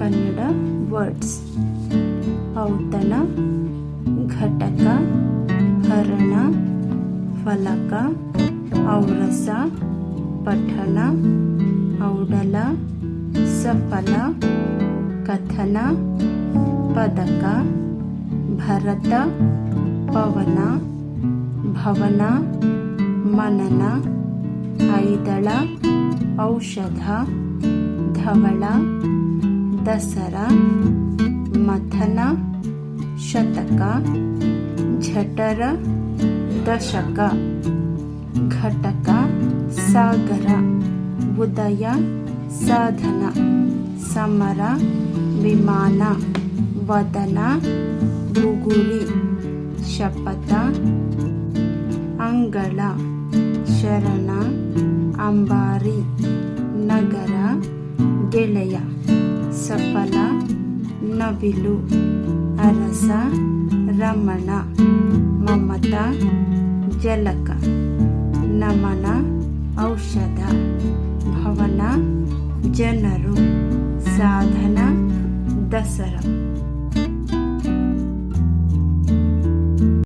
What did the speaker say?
Words. ಔತಣ, ಘಟಕ ಕರಣ ಫಲಕ, ಔರಸ, ಪಠಣ, ಔಡಲ, ಸಫಲ, ಕಥನ, ಪದಕ, ಭರತ, ಪವನ, ಭವನ, ಮನನ, ಐದಳ, ಔಷಧ, ಧವಳ ದಸರ, ಮಥನ, ಶತಕ ಜಠರ ದಶಕ, ಘಟಕ, ಸಾಗರ, ಉದಯ, ಸಾಧನ, ಸಮರ, ವಿಮಾನ, ವದನ ಬುಗುರಿ ಶಪಥ, ಅಂಗಳ, ಶರಣ, ಅಂಬಾರಿ, ನಗರ, ಗೆಳೆಯ. ಸಫಲ ನವಿಲು ಅರಸ ರಮಣ ಮಮತ ಜಲಕ ನಮನ ಔಷಧ ಭವನ ಜನರು ಸಾಧನ ದಸರ.